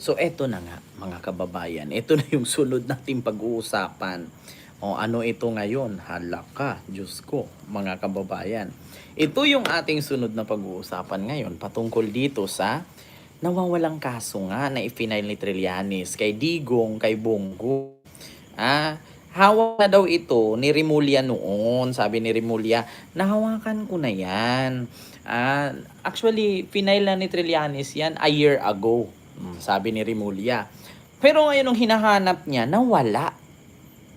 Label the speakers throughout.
Speaker 1: So eto na nga mga kababayan, ito na yung sunod nating pag-uusapan. O ano ito ngayon? Halaka, Diyos ko, mga kababayan. Ito yung ating sunod na pag-uusapan ngayon patungkol dito sa nawawalang kaso nga na ipinail ni Trillanes kay Digong, kay Bongo. Ah, hawak na daw ito ni Rimulya noon. Sabi ni Rimulya, nahawakan ko na yan. Ah, actually, final na ni Trillanes yan a year ago. Mm, sabi ni Rimulya. Pero ngayon nung hinahanap niya, nawala.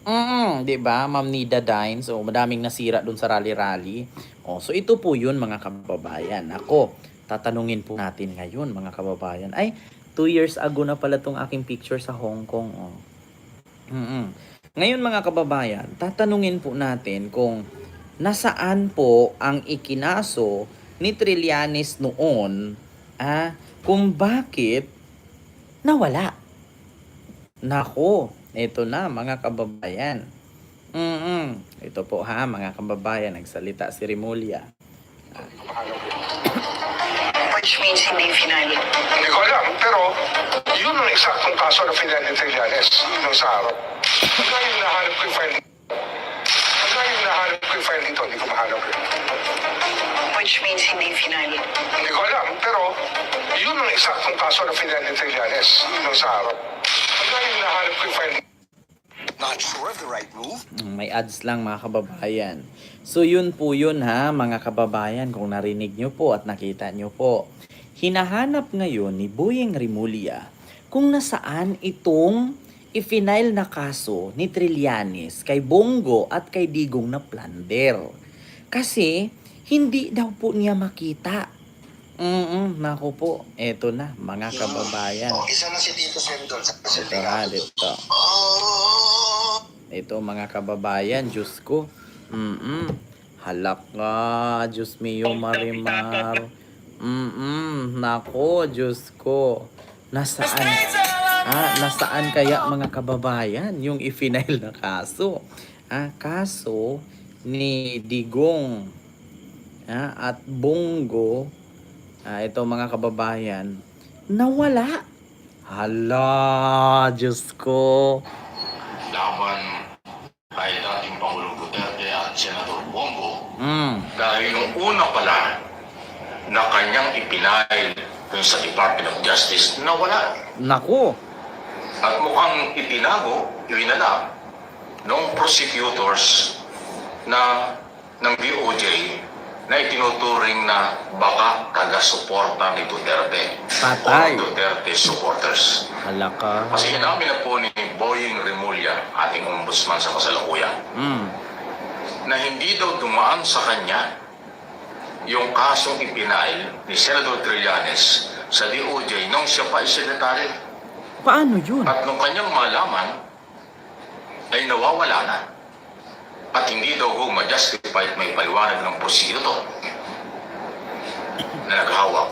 Speaker 1: Mm, 'di ba? Ma'am Nida Dines, so madaming nasira doon sa rally-rally. Oh, so ito po 'yun mga kababayan. Ako, tatanungin po natin ngayon mga kababayan. Ay, two years ago na pala tong aking picture sa Hong Kong. Oh. mm Ngayon mga kababayan, tatanungin po natin kung nasaan po ang ikinaso ni Trillanes noon ah, kung bakit nawala. Nako, ito na mga kababayan. Mm Ito po ha mga kababayan, nagsalita si Rimulya.
Speaker 2: Which means hindi final.
Speaker 3: Hindi ko alam, pero yun ang eksaktong kaso na final ni Trillanes nung sa araw. Pagka yung nahanap ko yung file Pagka yung nahanap ko yung file dito, hindi ko mahanap yun.
Speaker 2: Which means hindi final.
Speaker 3: Hindi ko alam, pero yun ang eksaktong kaso na final ni Trillanes nung sa araw. Yung nahanap ko yung
Speaker 4: Not sure of the right move?
Speaker 1: Mm, May ads lang mga kababayan. So yun po yun ha mga kababayan kung narinig nyo po at nakita nyo po. Hinahanap ngayon ni Boyeng Rimulya kung nasaan itong ifinail na kaso ni Trillanes kay Bongo at kay Digong na plunder. Kasi hindi daw po niya makita. Mm nako po, eto na mga kababayan.
Speaker 4: Oh, isa na si Tito Sem doon sa
Speaker 1: Ito ha, dito. Ito mga kababayan, Diyos ko. Mm-mm. Halak ka, Diyos mio marimar. Mm-mm. Nako, Diyos ko. Nasaan? Ah, nasaan kaya mga kababayan yung ifinail na kaso? Ah, kaso ni Digong ah, at Bongo ah, ito mga kababayan nawala. Hala, Diyos ko.
Speaker 5: laban kay dating Pangulong Duterte at Senador Bongo
Speaker 1: Mm.
Speaker 5: dahil yung una pala na kanyang ipinail dun sa Department of Justice na wala.
Speaker 1: Naku.
Speaker 5: At mukhang itinago, iwinala ng prosecutors na ng DOJ na itinuturing na baka taga-suporta ni Duterte
Speaker 1: Patay.
Speaker 5: o Duterte supporters.
Speaker 1: Halaka.
Speaker 5: Kasi inamin na po ni Boying Remulla, ating ombudsman sa kasalukuyan,
Speaker 1: Mm.
Speaker 5: na hindi daw dumaan sa kanya yung kasong ipinail ni Senador Trillanes sa DOJ nung siya pa ay sekretary.
Speaker 1: Paano yun?
Speaker 5: At nung kanyang malaman, ay nawawala na. At hindi daw ho ma-justify may paliwanag ng prosecutor na naghawak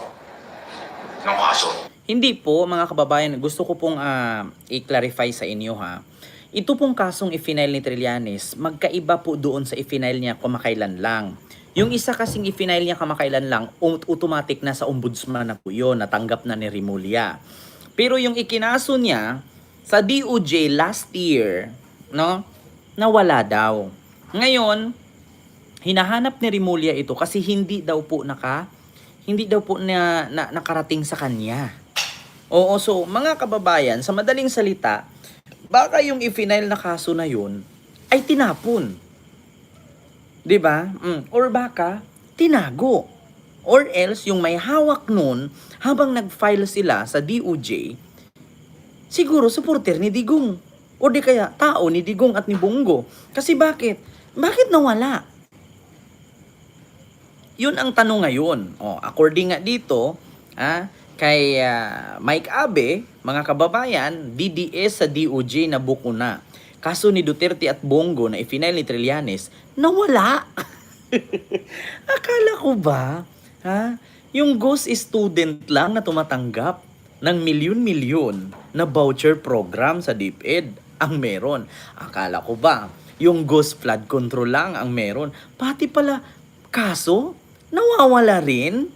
Speaker 5: ng kaso.
Speaker 1: Hindi po, mga kababayan, gusto ko pong ah, i-clarify sa inyo ha. Ito pong kasong ifinail ni Trillanes, magkaiba po doon sa ifinail niya kamakailan lang. Yung isa kasing ifinail niya kamakailan lang, automatic na sa ombudsman na po yun, natanggap na ni Rimulya. Pero yung ikinaso niya sa DOJ last year, no, nawala daw. Ngayon, hinahanap ni Rimulya ito kasi hindi daw po naka hindi daw po na, na nakarating sa kanya. Oo, so mga kababayan, sa madaling salita, baka yung ifinail na kaso na yun ay tinapon. 'Di ba? Mm. Or baka tinago. Or else yung may hawak nun habang nag-file sila sa DOJ, siguro supporter ni Digong. O di kaya tao ni Digong at ni Bongo. Kasi bakit? Bakit nawala? Yun ang tanong ngayon. O, according nga dito, ah, kay ah, Mike Abe, mga kababayan, DDS sa DOJ na buko na. Kaso ni Duterte at Bongo na ifinail ni Trillanes, nawala. Akala ko ba, ha? Yung ghost student lang na tumatanggap ng milyon-milyon na voucher program sa DepEd ang meron. Akala ko ba, yung ghost flood control lang ang meron. Pati pala, kaso, nawawala rin.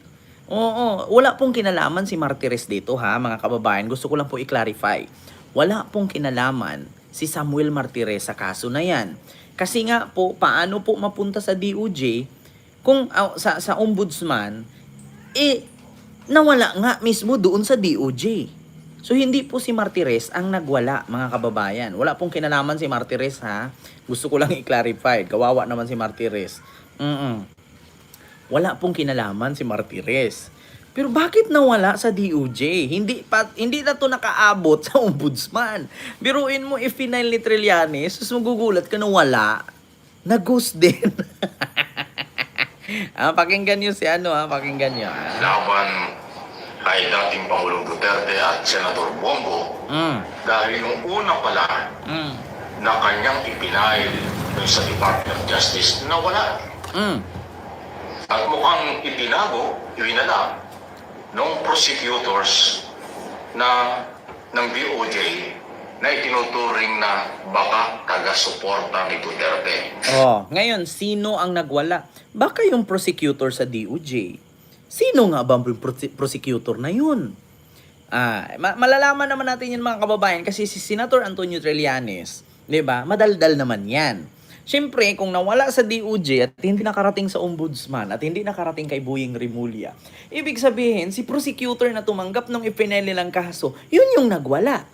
Speaker 1: Oo, wala pong kinalaman si Martires dito ha, mga kababayan. Gusto ko lang po i-clarify. Wala pong kinalaman si Samuel Martires sa kaso na yan. Kasi nga po, paano po mapunta sa DOJ kung ah, sa, sa ombudsman, eh, nawala nga mismo doon sa DOJ. So, hindi po si Martires ang nagwala, mga kababayan. Wala pong kinalaman si Martires, ha? Gusto ko lang i-clarify. Kawawa naman si Martires. Mm wala pong kinalaman si Martires. Pero bakit nawala sa DOJ? Hindi pa hindi na to nakaabot sa ombudsman. Biruin mo if final ni Trillanes, sus magugulat ka na wala. Na-ghost din. ah, pakinggan niyo si ano ah, pakinggan niyo.
Speaker 5: Laban kay dating Pangulong Duterte at Senador Bongo
Speaker 1: Mm.
Speaker 5: dahil yung una pala
Speaker 1: Mm.
Speaker 5: na kanyang ipinail sa Department of Justice na wala.
Speaker 1: Mm.
Speaker 5: At mukhang itinago, iwinala, ng prosecutors na ng DOJ na itinuturing na baka taga-suporta ni Duterte.
Speaker 1: Oh, ngayon sino ang nagwala? Baka yung prosecutor sa DOJ. Sino nga ba ang prose- prosecutor na yun? Ah, ma- malalaman naman natin yan mga kababayan kasi si Senator Antonio Trillanes, 'di ba? Madaldal naman 'yan. Siyempre, kung nawala sa DOJ at hindi nakarating sa ombudsman at hindi nakarating kay Boying Rimulya, ibig sabihin, si prosecutor na tumanggap ng ipinel nilang kaso, yun yung nagwala.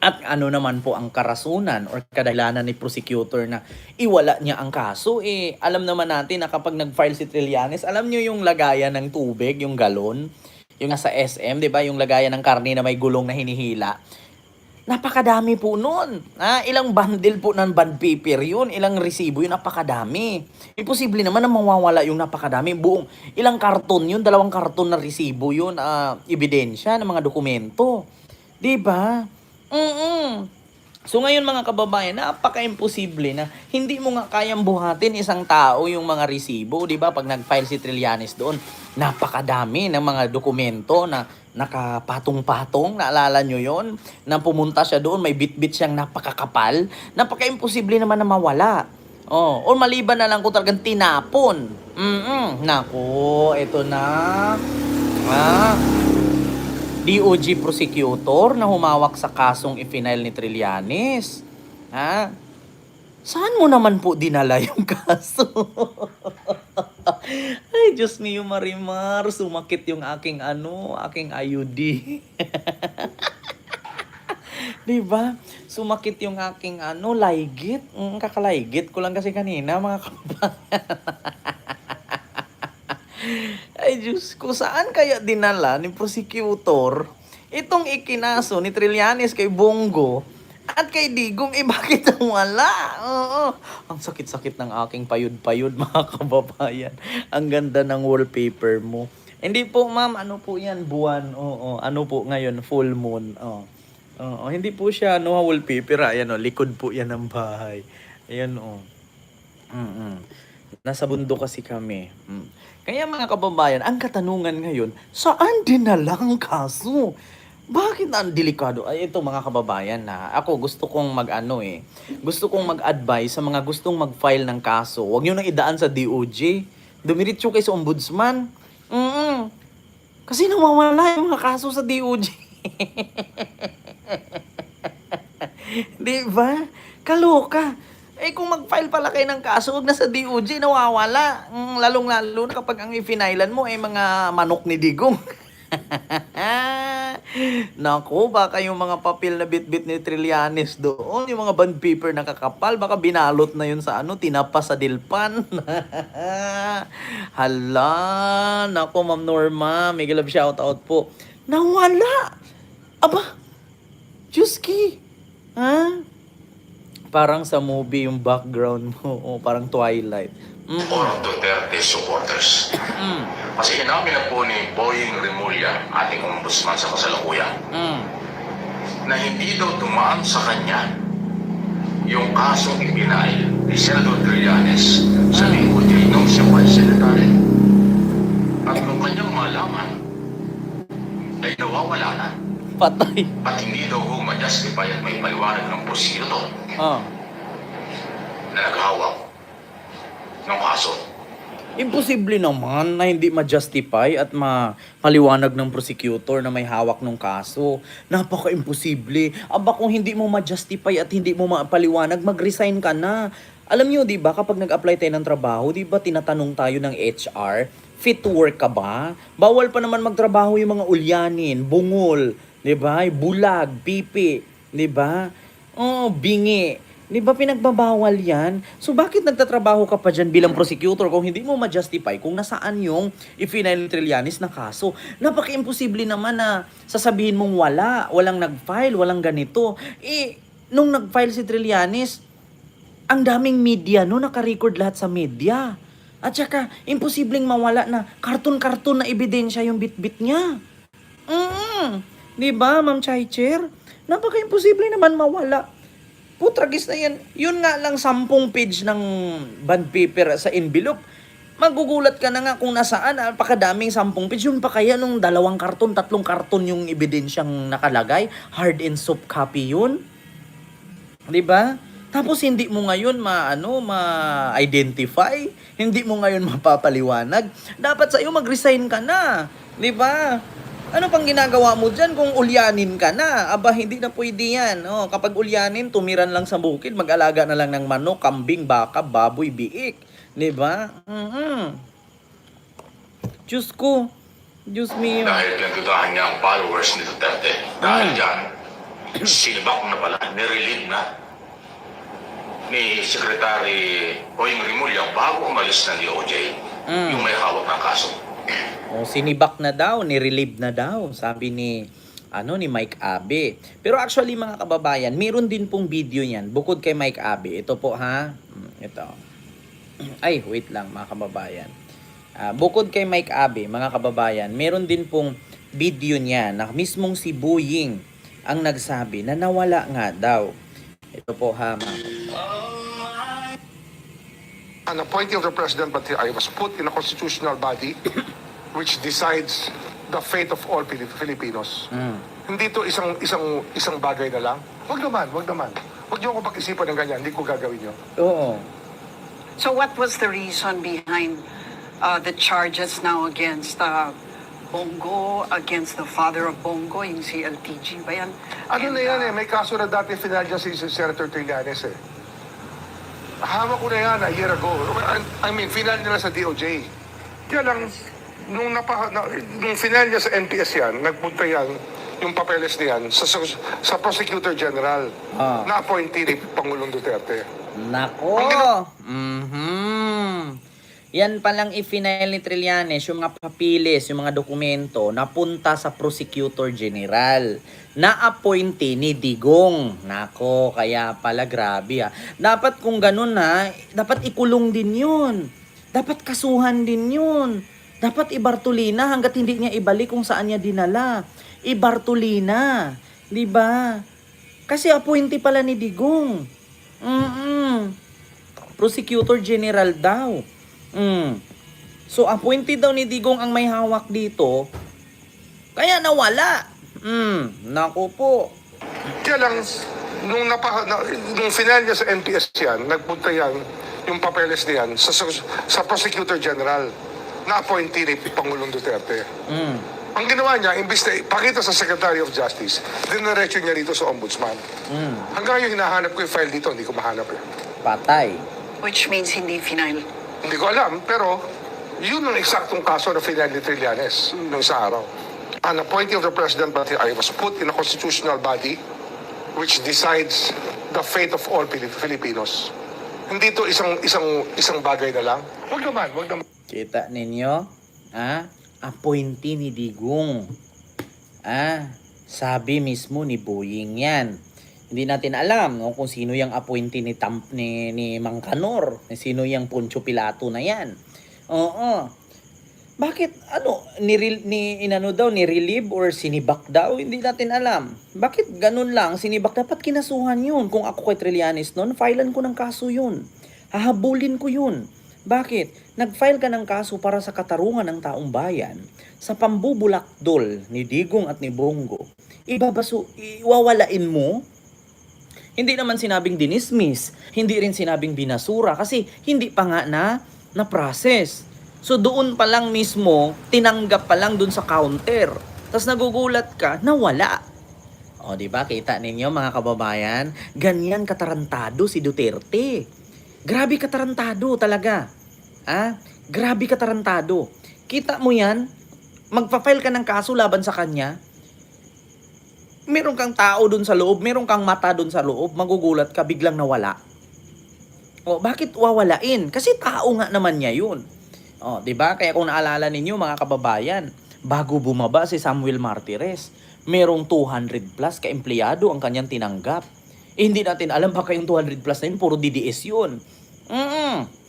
Speaker 1: At ano naman po ang karasunan or kadahilanan ni prosecutor na iwala niya ang kaso? Eh, alam naman natin na kapag nag-file si Trillanes, alam niyo yung lagayan ng tubig, yung galon, yung nasa SM, di ba? Yung lagayan ng karne na may gulong na hinihila. Napakadami po nun. Ah, ilang bundle po ng bond paper yun, ilang resibo yun, napakadami. Imposible naman na mawawala yung napakadami. Buong, ilang karton yun, dalawang karton na resibo yun, ah, ebidensya ng mga dokumento. Di ba? Mm So ngayon mga kababayan, napaka-imposible na hindi mo nga kayang buhatin isang tao yung mga resibo, 'di ba? Pag nag-file si Trillanes doon, napakadami ng mga dokumento na nakapatong-patong, naalala nyo yon Na pumunta siya doon, may bit-bit siyang napakakapal, napaka-imposible naman na mawala. Oh, or maliban na lang kung talagang tinapon. Mm Nako, ito na. Ah, DOJ prosecutor na humawak sa kasong ipinail ni Trillanes. Ha? Saan mo naman po dinala yung kaso? Ay, Diyos niyo, Marimar. Sumakit yung aking ano, aking IUD. Di ba? Sumakit yung aking ano, laygit. Mm, kakalaygit ko lang kasi kanina, mga kabayan. Ay, Diyos ko, saan kaya dinala ni prosecutor itong ikinaso ni Trillanes kay Bongo at kay Digong, eh bakit wala? Oo. Ang sakit-sakit ng aking payud-payud, mga kababayan. Ang ganda ng wallpaper mo. Hindi po, ma'am, ano po yan? Buwan. Oo, ano po ngayon? Full moon. Oo. Oo, hindi po siya, ano, wallpaper. Ayan, oh, likod po yan ng bahay. Ayan, oh. Mm-mm. Nasa bundok kasi kami. Mm. Kaya mga kababayan, ang katanungan ngayon, saan dinala ang kaso? Bakit ang delikado? Ay, ito mga kababayan na ako gusto kong mag-ano eh. Gusto kong mag-advise sa mga gustong mag-file ng kaso. Huwag nyo nang idaan sa DOJ. Dumiritso kayo sa ombudsman. mm Kasi nawawala yung mga kaso sa DOJ. Di ba? Kaloka. Eh kung mag-file pala kayo ng kaso, huwag na sa DOJ, nawawala. Mm, lalong-lalo na kapag ang ifinailan mo ay mga manok ni Digong. Naku, baka yung mga papel na bit-bit ni Trillanes doon, yung mga bond paper na kakapal, baka binalot na yun sa ano, tinapa sa dilpan. Hala, naku Ma'am Norma, may love shoutout po. Nawala! Aba, Juski, ha? Parang sa movie yung background mo, o parang Twilight. Mm.
Speaker 5: or of Duterte supporters.
Speaker 1: Mm.
Speaker 5: Kasi inamin na po ni Boying Rimulya, ating ombudsman sa kasalukuyan,
Speaker 1: Mm.
Speaker 5: na hindi daw dumaan sa kanya yung kasong ipinail ni Senador Trillanes sa DOJ nung siya pa ay sekretary. At nung kanyang malaman, ay nawawala na.
Speaker 1: Patay.
Speaker 5: At hindi daw ho ma-justify at may paliwanag ng prosecutor
Speaker 1: Ah.
Speaker 5: na naghawak ng kaso.
Speaker 1: Imposible naman na hindi ma-justify at ma maliwanag ng prosecutor na may hawak ng kaso. Napaka-imposible. Aba kung hindi mo ma-justify at hindi mo mapaliwanag, mag-resign ka na. Alam nyo, di ba, kapag nag-apply tayo ng trabaho, di ba, tinatanong tayo ng HR, fit to work ka ba? Bawal pa naman magtrabaho yung mga ulyanin, bungol, di ba, bulag, pipi, di ba? Oh, bingi. Di ba pinagbabawal yan? So bakit nagtatrabaho ka pa dyan bilang prosecutor kung hindi mo ma-justify kung nasaan yung i-final ni Trillanes na kaso? Napaka-imposible naman na sasabihin mong wala, walang nag-file, walang ganito. Eh, nung nag-file si Trillanes, ang daming media no, naka-record lahat sa media. At saka, imposibleng mawala na karton-karton na ebidensya yung bit-bit niya. Mm Di ba, Ma'am Chaicher? Napaka-imposible naman mawala. Putragis na yan. Yun nga lang sampung page ng bond paper sa envelope. Magugulat ka na nga kung nasaan, napakadaming sampung page. Yun pa kaya nung dalawang karton, tatlong karton yung ebidensyang nakalagay. Hard and soft copy yun. 'Di ba? Tapos hindi mo ngayon maano ma-identify, hindi mo ngayon mapapaliwanag. Dapat sa iyo mag-resign ka na, 'di ba? Ano pang ginagawa mo diyan kung ulyanin ka na? Aba, hindi na pwede yan. Oh, kapag ulyanin, tumiran lang sa bukid, mag-alaga na lang ng manok, kambing, baka, baboy, biik. 'Di ba? Mhm. Diyos ko. Diyos mio.
Speaker 5: Dahil pinagdudahan niya ang followers ni Duterte. Dahil dyan, sinibak na pala, nirelieve na ni Secretary Boying Rimulya bago umalis ng DOJ
Speaker 1: Mm.
Speaker 5: yung may hawak ng kaso.
Speaker 1: O sinibak na daw, ni-relieve na daw, sabi ni ano ni Mike Abe. Pero actually mga kababayan, meron din pong video niyan bukod kay Mike Abe. Ito po ha. Mm, Ito. Ay, wait lang mga kababayan. Ah, bukod kay Mike Abe, mga kababayan, meron din pong video niya na mismong si Buying ang nagsabi na nawala nga daw. Ito po ha, mga
Speaker 3: An appointee of the president, but I was put in a constitutional body which decides the fate of all Pili- Filipinos.
Speaker 1: Mm.
Speaker 3: Hindi to isang isang isang bagay na lang. Wag naman, wag naman. Wag niyo ako pag-isipan ng ganyan, hindi ko gagawin yun.
Speaker 1: Oo.
Speaker 6: So what was the reason behind uh, the charges now against uh, Bongo, against the father of Bongo, yung si LTG ba yan?
Speaker 3: Ano
Speaker 6: And,
Speaker 3: na yan eh,
Speaker 6: uh,
Speaker 3: may kaso na dati final dyan si si Senator Trillanes eh. Hawak ko na yan a year ago. I- I mean, final nila sa DOJ. Kaya lang, nung, napa, na, nung final niya sa NPS yan, nagpunta yan, yung papeles niyan, sa, sa, sa Prosecutor General,
Speaker 1: Ah.
Speaker 3: na appointee ni Pangulong Duterte.
Speaker 1: Nako! Mhm. Yan palang i-final ni Trillanes, yung mga papilis, yung mga dokumento, napunta sa Prosecutor General na appointee ni Digong. Nako, kaya pala grabe ah. Dapat kung ganun na, dapat ikulong din yun. Dapat kasuhan din yun. Dapat ibartulina hanggat hindi niya ibalik kung saan niya dinala. Ibartulina. 'Di ba? Kasi appointee pala ni Digong. Mm Prosecutor General daw. Mm. So, appointed daw ni Digong ang may hawak dito. Kaya nawala. Mm. Naku po.
Speaker 3: Kaya lang, nung, napa, na, nung final niya sa NPS yan, nagpunta yan, yung papeles niyan, sa, sa, sa Prosecutor General, na appointee ni Pangulong Duterte.
Speaker 1: Mm.
Speaker 3: Ang ginawa niya, imbis na ipakita sa Secretary of Justice, diniretso niya rito sa Ombudsman.
Speaker 1: Mm.
Speaker 3: Hanggang yung hinahanap ko yung file dito, hindi ko mahanap eh.
Speaker 1: Patay.
Speaker 6: which means hindi final.
Speaker 3: Hindi ko alam, pero yun ang eksaktong kaso na final ni Trillanes nung sa araw. An appointee of the president, but I was put in a constitutional body which decides the fate of all Filipinos. Hindi to isang isang isang bagay na lang. Wag naman, wag naman.
Speaker 1: Kita ninyo? Ah? Appointee ni Digong. Ah? Sabi mismo ni Boying yan. Hindi natin alam no, kung sino yung appointee ni, Tam, ni, ni Mang Kanor. Sino yung Poncho Pilato na yan. Oo. Bakit ano ni ni inano daw ni relieve or sinibak daw hindi natin alam. Bakit ganun lang sinibak dapat kinasuhan yun. Kung ako kay Trillanes noon, filean ko ng kaso yun. Hahabulin ko yun. Bakit? Nag-file ka ng kaso para sa katarungan ng taong bayan sa pambubulakdol ni Digong at ni Bongo. Ibabaso, iwawalain mo hindi naman sinabing dinismiss, hindi rin sinabing binasura kasi hindi pa nga na na process. So doon pa lang mismo, tinanggap pa lang doon sa counter. Tapos nagugulat ka na wala. O, di ba? Kita ninyo mga kababayan, ganyan katarantado si Duterte. Grabe katarantado talaga. Ah, grabe katarantado. Kita mo yan, magpa-file ka ng kaso laban sa kanya, meron kang tao dun sa loob, meron kang mata dun sa loob, magugulat ka, biglang nawala. O, bakit wawalain? Kasi tao nga naman niya yun. O, di ba? Kaya kung naalala ninyo mga kababayan, bago bumaba si Samuel Martires, merong 200 plus ka-empleyado ang kanyang tinanggap. Eh, hindi natin alam baka yung 200 plus na yun, puro DDS yun. Mm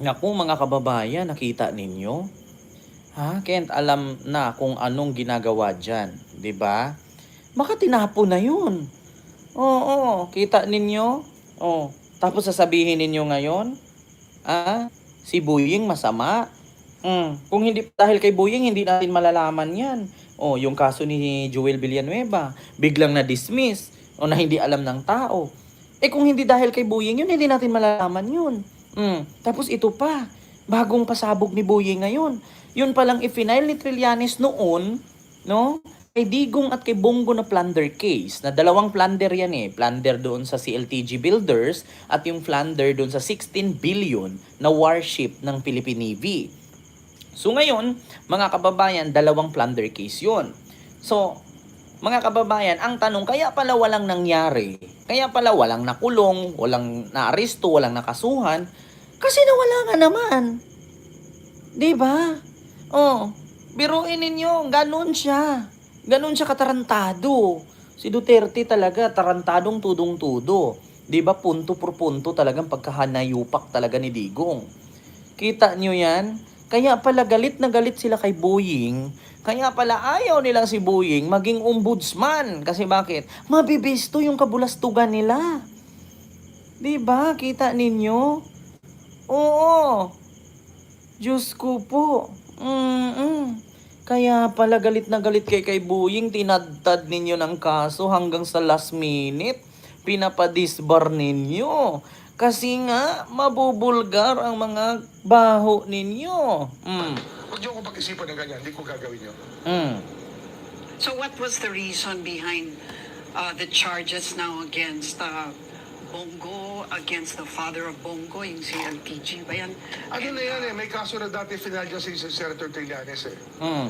Speaker 1: Naku, mga kababayan, nakita ninyo? Ha? Kent, alam na kung anong ginagawa dyan. ba? Baka tinapo na yun. Oo, kita ninyo? Oh, tapos sasabihin ninyo ngayon, ah, si Buying masama. Mm, kung hindi dahil kay Buying, hindi natin malalaman yan. Oh, yung kaso ni Joel Villanueva, biglang na-dismiss o na hindi alam ng tao. Eh kung hindi dahil kay Buying yun, hindi natin malalaman yun. Mm, tapos ito pa, bagong pasabog ni Buying ngayon. Yun palang i-final ni Trillanes noon, no? Kay Digong at kay Bongo na plunder case, na dalawang plunder yan eh. Plunder doon sa CLTG Builders at yung plunder doon sa 16 billion na warship ng Philippine Navy. So ngayon, mga kababayan, dalawang plunder case yun. So, mga kababayan, ang tanong, kaya pala walang nangyari? Kaya pala walang nakulong, walang naaresto, walang nakasuhan? Kasi nawala nga naman. ba? Oh, biruin ninyo, ganun siya. Ganun siya katarantado. Si Duterte talaga tarantadong tudong-tudo. ba? Punto por punto talagang pagkahanayupak talaga ni Digong. Kita nyo yan? Kaya pala galit na galit sila kay Boeing. Kaya pala ayaw nilang si Boeing maging ombudsman. Kasi bakit? Mabibisto yung kabulastugan nila. 'Di ba? Kita ninyo? Oo. Diyos ko po. Mm-mm. Kaya pala galit na galit kay kay Boeing, tinadtad ninyo ng kaso hanggang sa last minute. Pinapadisbar ninyo. Kasi nga, mabubulgar ang mga baho ninyo. Mm.
Speaker 3: Huwag niyo akong pag-isipan ng ganyan, hindi ko gagawin yun.
Speaker 1: Mm.
Speaker 6: So what was the reason behind uh, the charges now against uh, Bongo, against the father of Bongo, yung si LTG ba yan?
Speaker 3: Ano
Speaker 6: And,
Speaker 3: na yan eh, may kaso na dati final dyan si Senator Trillanes eh.
Speaker 1: Mm.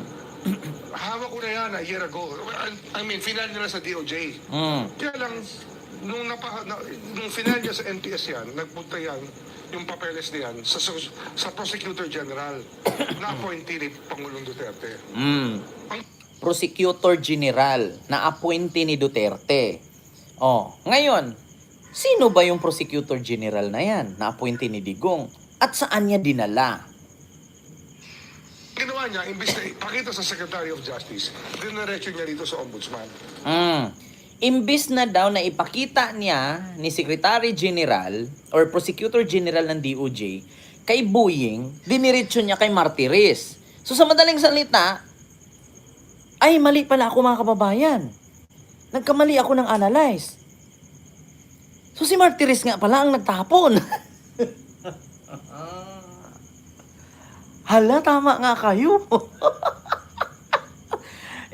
Speaker 3: Hawak ko na yan a year ago. I mean, final nila sa DOJ.
Speaker 1: Mm.
Speaker 3: Kaya lang, nung, napa, na, nung final niya sa NPS yan, nagpunta yan, yung papeles niyan, sa, sa, sa Prosecutor General na appointee ni Pangulong Duterte.
Speaker 1: Mm.
Speaker 3: Ang
Speaker 1: Prosecutor General na appointee ni Duterte. Oh, ngayon, sino ba yung Prosecutor General na yan na appointee ni Digong? At saan niya dinala?
Speaker 3: ginawa niya, imbis na ipakita sa Secretary of Justice, dinaretso niya dito sa Ombudsman.
Speaker 1: Mm. Imbis na daw na ipakita niya ni Secretary General or Prosecutor General ng DOJ kay Boeing, diniretso niya kay Martires. So sa madaling salita, ay mali pala ako mga kababayan. Nagkamali ako ng analyze. So si Martires nga pala ang nagtapon. Hala, tama nga kayo.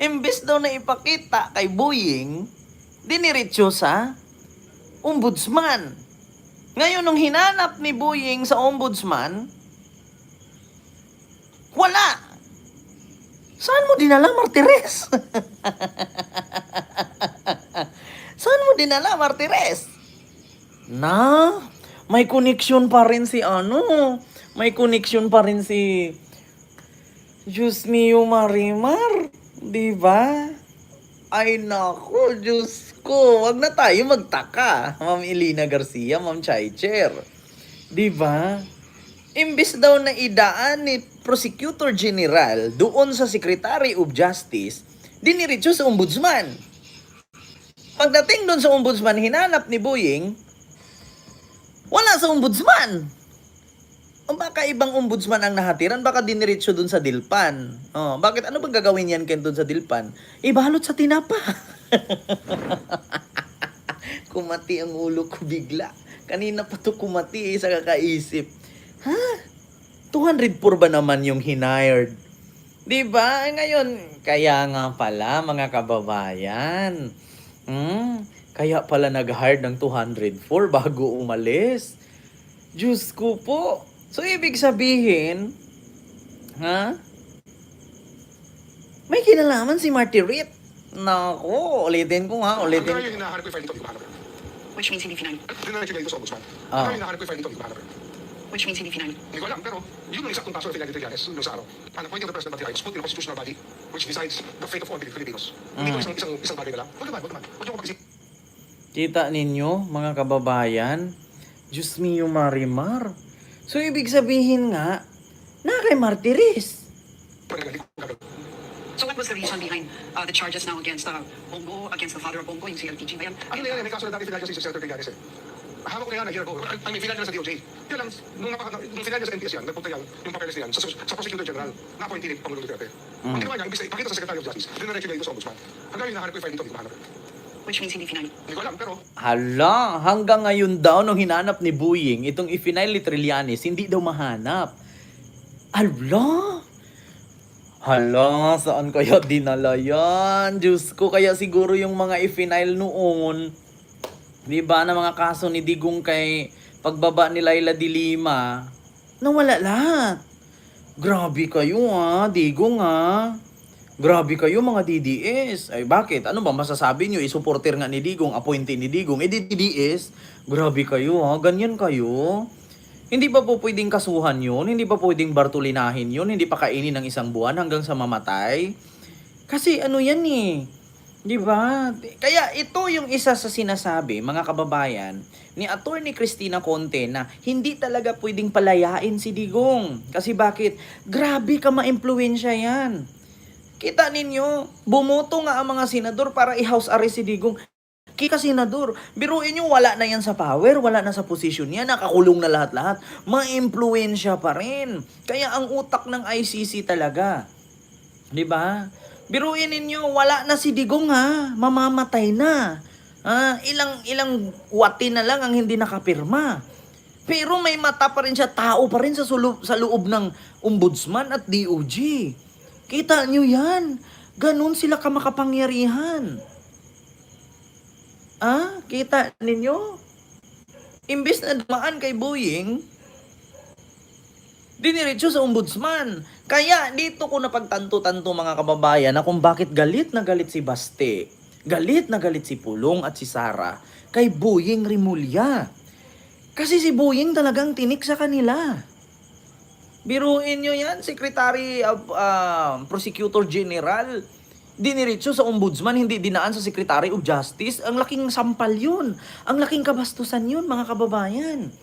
Speaker 1: Imbes daw na ipakita kay Boeing, diniretso sa ombudsman. Ngayon, nung hinanap ni Boeing sa ombudsman, wala. Saan mo dinala, Martires? Saan mo dinala, Martires? Na, may connection pa rin si ano, may connection pa rin si Diyos mio Marimar, di ba? Ay nako, Diyos ko, wag na tayo magtaka. Ma'am Elena Garcia, Ma'am Chaicher. Di ba? Imbis daw na idaan ni Prosecutor General doon sa Secretary of Justice, diniretso sa Ombudsman. Pagdating doon sa Ombudsman, hinanap ni Boying, wala sa Ombudsman. O baka ibang ombudsman ang nahatiran, baka diniretso dun sa Dilpan. Oh, bakit ano bang gagawin yan ken dun sa Dilpan? Ibalot sa tinapa. kumati ang ulo ko bigla. Kanina pa to kumati eh, sa kakaisip. Ha? 204 ba naman yung hired? 'Di ba? Ngayon, kaya nga pala mga kababayan. Hmm, kaya pala nag-hire ng 204 bago umalis. Diyos ko po. So, ibig sabihin, ha? May kinalaman si Marty Ritt. Nako, ulitin ko ha, ulitin
Speaker 3: Hanggang ngayon, hinahanap ko yung file nito, hindi ko mahanap.
Speaker 2: Which means hindi final.
Speaker 3: Nila ito sa ombudsman.
Speaker 1: Ah.
Speaker 3: Hanggang ngayon, hinahanap ko yung file nito, hindi ko mahanap.
Speaker 2: Which means hindi final.
Speaker 3: Hindi ko alam, pero yun ang isaktong kaso ng Fidel Trillanes nung sa araw. An appointing of the was put in a constitutional body which decides the fate of all Filipinos. Hindi ko isang, isang, isang bagay na lang. Huwag naman, huwag naman. Huwag ko pag-isip.
Speaker 1: Kita ninyo, mga kababayan? Diyos mio Marimar. So, ibig sabihin nga, na kay Martiris.
Speaker 6: So what was the reason behind uh, the charges now against uh, Bongo, against the father of Bongo, yung si LTG ba yan?
Speaker 3: Ano na yan, may kaso na dati Fidel sa Senator Trillanes eh. Hawak ko na yan a year ago. I mean, Fidel sa DOJ. Kaya lang, nung, napaka, nung Fidel sa NTS yan, nagpunta yan, yung papeles na yan, sa, sa Prosecutor General, na-appointee ni Pangulong Duterte. Ang ginawa niya, imbis na ipakita sa Secretary of Justice, dinaretso nila ito sa Ombudsman. Hanggang ngayon, hinahanap ko yung file nito, hindi ko mahanap.
Speaker 2: Which means hindi final.
Speaker 3: Hindi ko alam, pero
Speaker 1: Hala, hanggang ngayon daw nung hinanap ni Buying, itong i-final ni Trillanes, hindi daw mahanap. Hala! Hala, saan kaya dinala yan? Diyos ko, kaya siguro yung mga i-final noon, di ba, na mga kaso ni Digong kay pagbaba ni Laila de Lima, nawala lahat. Grabe kayo ha, Digong ha. Grabe kayo mga DDS. Ay bakit? Ano ba masasabi nyo? I-supporter nga ni Digong, appointee ni Digong. Eh DDS, grabe kayo ha. Ganyan kayo. Hindi pa po pwedeng kasuhan yun? Hindi pa pwedeng bartulinahin yun? Hindi pa kainin ng isang buwan hanggang sa mamatay? Kasi ano yan eh. Di ba? Kaya ito yung isa sa sinasabi, mga kababayan, ni Attorney Christina Conte na hindi talaga pwedeng palayain si Digong. Kasi bakit? Grabe ka ma-impluensya yan. Kita ninyo, bumoto nga ang mga senador para i-house arrest si Digong. Kika senador, biruin nyo, wala na yan sa power, wala na sa posisyon niya, nakakulong na lahat-lahat. Ma-impluensya pa rin. Kaya ang utak ng ICC talaga. Di ba? Biruin ninyo, wala na si Digong ha, mamamatay na. Ah, ilang ilang wati na lang ang hindi nakapirma. Pero may mata pa rin siya, tao pa rin sa, sulu- sa loob ng ombudsman at DOJ. Kita nyo yan. Ganon sila kamakapangyarihan. Ah, kita ninyo? Imbes na dumaan kay Boeing, diniretso sa ombudsman. Kaya dito ko napagtanto-tanto mga kababayan na kung bakit galit na galit si Baste, galit na galit si Pulong at si Sara kay Boying Rimulya. Kasi si Boying talagang tinik sa kanila. Biruin nyo yan, Secretary of ah, Prosecutor General. Diniretso sa ombudsman, hindi dinaan sa Secretary of Justice. Ang laking sampal yun. Ang laking kabastusan yun, mga kababayan.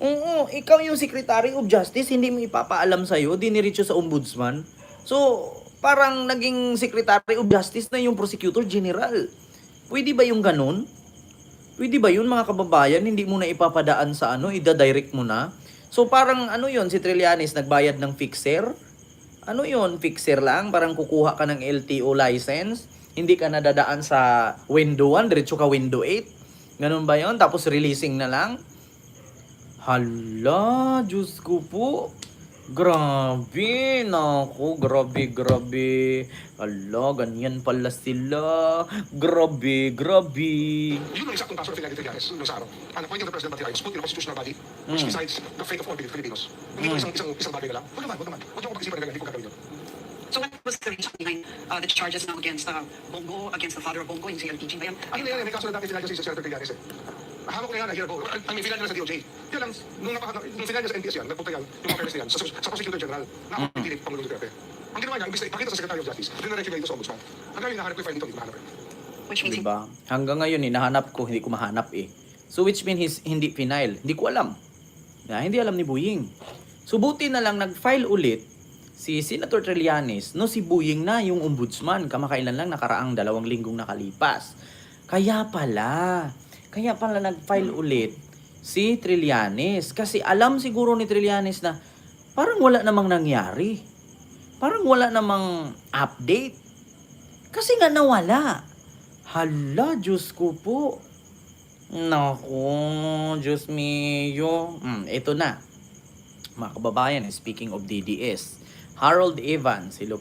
Speaker 1: Oo, ikaw yung Secretary of Justice, hindi mo ipapaalam sa'yo, diniretso sa ombudsman. So, parang naging Secretary of Justice na yung Prosecutor General. Pwede ba yung ganun? Pwede ba yun mga kababayan? Hindi mo na ipapadaan sa ano, ida-direct mo na? So parang ano yon si Trillanes nagbayad ng fixer? Ano yon fixer lang? Parang kukuha ka ng LTO license? Hindi ka nadadaan sa window 1, diretso ka window 8? Ganun ba yon Tapos releasing na lang? Hala, Diyos ko po. Grabe, nako, grabe, grabe. Hala, ganyan pala sila. Grabe, grabe.
Speaker 3: yun ang isaktong kaso ng Fidel Trillanes nung sa araw. An appointing of the President Batira was put in a constitutional body which decides the fate of all Filipinos. Hindi ko isang, isang, isang bagay na lang. Huwag naman, huwag naman. Huwag niyo ko pag-isipan na hindi ko gagawin yun.
Speaker 6: So what was the reason behind uh, the charges now against uh, Bongo, against the father of Bongo, yung si LTG ba yan?
Speaker 3: Ano na yan, may kaso na dati Fidel sa Senator Trillanes eh. Hawak ko na yan a year ago. I mean, Fidel na sa DOJ. Kaya lang, nung, napaka, nung Fidel sa NTS yan, nagpunta yan, yung na yan, sa, sa Prosecutor General, na-appointee ni Pangulong Duterte. Ang ginawa niya, imbis na ipakita sa Secretary of Justice, dinaretso nila ito sa Ombudsman. Hanggang ngayon, hinahanap ko yung file nito, hindi ko mahanap.
Speaker 2: Which means
Speaker 1: Diba? Hanggang ngayon, hinahanap ko, hindi ko mahanap eh. So which means his, hindi final. Hindi ko alam. Na, hindi alam ni Buying. So buti na lang nag-file ulit si Senator Trillanes, no si Buying na yung ombudsman, kamakailan lang nakaraang dalawang linggong nakalipas. Kaya pala, kaya pala nag-file ulit si Trillanes. Kasi alam siguro ni Trillanes na parang wala namang nangyari. Parang wala namang update. Kasi nga nawala. Hala, Diyos ko po. Naku, Diyos mio. Hmm, ito na. mga kababayan, speaking of DDS, Harold Evans, hello